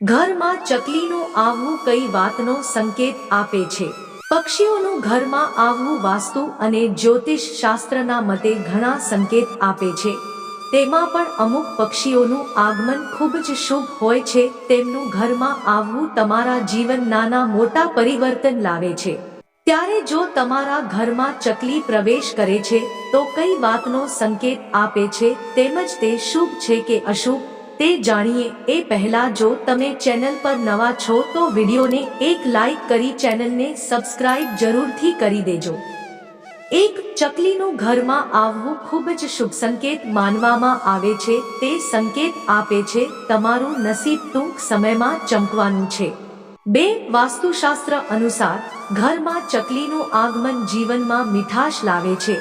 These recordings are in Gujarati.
ઘરમાં ચકલીનું આવવું કઈ વાતનો સંકેત આપે છે. પક્ષીઓનું ઘરમાં આવવું વાસ્તુ અને જ્યોતિષ શાસ્ત્રના મતે ઘણા સંકેત આપે છે. તેમાં પણ અમુક પક્ષીઓનું આગમન ખૂબ જ શુભ હોય છે. તેમનું ઘરમાં આવવું તમારા જીવન નાના મોટા પરિવર્તન લાવે છે. ત્યારે જો તમારા ઘરમાં ચકલી પ્રવેશ કરે છે, તો કઈ વાતનો સંકેત આપે છે? તેમજ તે શુભ છે કે અશુભ? તે જાણીએ, એ પહેલા જો તમે ચેનલ પર નવા છો તો વિડીયોને એક લાઈક કરી ચેનલને સબસ્ક્રાઇબ જરૂરથી કરી દેજો. એક, ચકલીનું ઘરમાં આવવું ખૂબ જ શુભ સંકેત માનવામાં આવે છે, તે સંકેત આપે છે, તમારું નસીબ ટૂંક સમયમાં ચમકવાનું છે. બે, વાસ્તુશાસ્ત્ર અનુસાર, ઘરમાં ચકલીનું આગમન જીવનમાં મીઠાશ લાવે છે.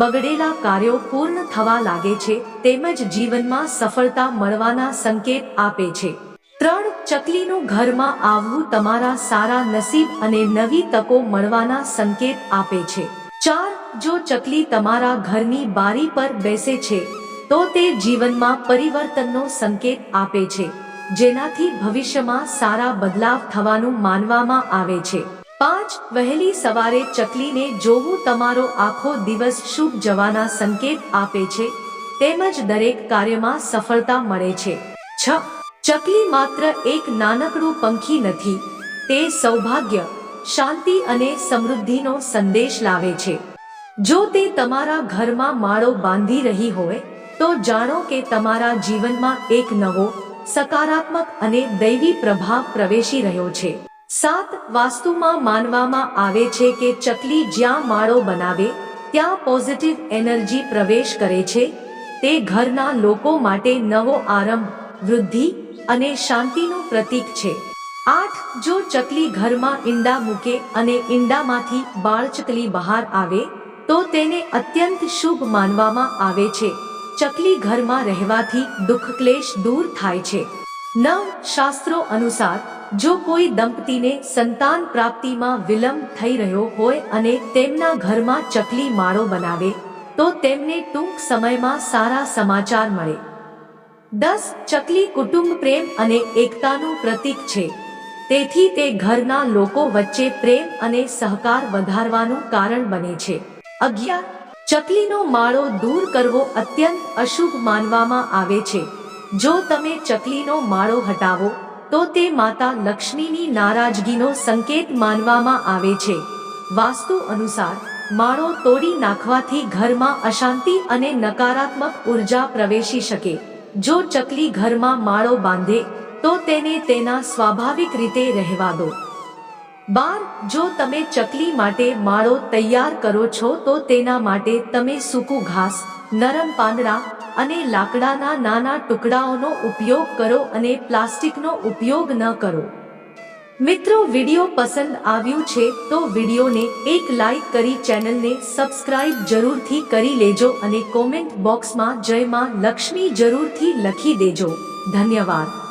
બગડેલા કાર્યો પૂર્ણ થવા લાગે છે, તેમજ જીવનમાં સફળતા મળવાના સંકેત આપે છે. ત્રણ ચકલીનું ઘરમાં આવવું તમારા સારા નસીબ અને નવી તકો મળવાના સંકેત આપે છે. ચાર, જો ચકલી તમારા ઘરની બારી પર બેસે છે, તો તે જીવનમાં પરિવર્તનનો સંકેત આપે છે, જેનાથી ભવિષ્યમાં સારા બદલાવ થવાનું માનવામાં આવે છે. પાંચ, વહેલી સવારે ચકલીને જોવું તમારો આખો દિવસ શુભ જવાના સંકેત આપે છે, તેમજ દરેક કાર્યમાં સફળતા મળે છે. છ, ચકલી માત્ર એક નાનકડું પંખી નથી, તે સૌભાગ્ય, શાંતિ અને સમૃદ્ધિનો સંદેશ લાવે છે. જો તે તમારા ઘરમાં માળો બાંધી રહી હોય, તો જાણો કે તમારા જીવનમાં એક નવો, સકારાત્મક અને દૈવી પ્રભાવ પ્રવેશી રહ્યો છે. સાત વાસ્તુમાં માનવામાં આવે છે કે ચકલી જ્યાં માળો બનાવે, ત્યાં પોઝિટિવ એનર્જી પ્રવેશ કરે છે. તે ઘરના લોકો માટે નવો આરંભ, વૃદ્ધિ અને શાંતિનું પ્રતીક છે. આઠ, જો ચકલી ઘરમાં ઈંડા મૂકે અને ઈંડામાંથી બાળચકલી બહાર આવે, તો તેને અત્યંત શુભ માનવામાં આવે છે. ચકલી ઘરમાં રહેવાથી દુઃખ ક્લેશ દૂર થાય છે. નવ, શાસ્ત્રો અનુસાર જો કોઈ દંપતીને સંતાન પ્રાપ્તિમાં વિલંબ થઈ રહ્યો હોય અને તેમના ઘરમાં ચકલી માળો બનાવે, તો તેમને ટૂંક સમયમાં સારા સમાચાર મળે. દસ, ચકલી કુટુંબ પ્રેમ અને એકતાનું પ્રતીક છે. તેથી તે ઘરના લોકો વચ્ચે પ્રેમ અને સહકાર વધારવાનું કારણ બને છે. અગિયાર, ચકલીનો માળો દૂર કરવો અત્યંત અશુભ માનવામાં આવે છે. જો તમે ચકલીનો માળો હટાવો તો તે માતા લક્ષ્મીની નારાજગીનો સંકેત માનવામાં આવે છે. વાસ્તુ અનુસાર, માળો તોડી નાખવાથી ઘરમાં અશાંતિ અને નકારાત્મક ઊર્જા પ્રવેશી શકે. જો ચકલી ઘરમાં માળો બાંધે, તો તેને તેના સ્વાભાવિક રીતે રહેવા દો. બાર, જો તમે ચકલી માટે માળો તૈયાર કરો છો તો તેના માટે તમે સૂકું ઘાસ, નરમ પાંદડા અને લાકડાના નાના ટુકડાઓનો ઉપયોગ કરો અને પ્લાસ્ટિકનો ઉપયોગ ન કરો. મિત્રો, વીડિયો પસંદ આવ્યું છે તો વિડીયોને એક લાઈક કરી ચેનલને સબસ્ક્રાઇબ જરૂરથી કરી લેજો અને કોમેન્ટ બોક્સમાં જય માં લક્ષ્મી જરૂરથી લખી દેજો. ધન્યવાદ.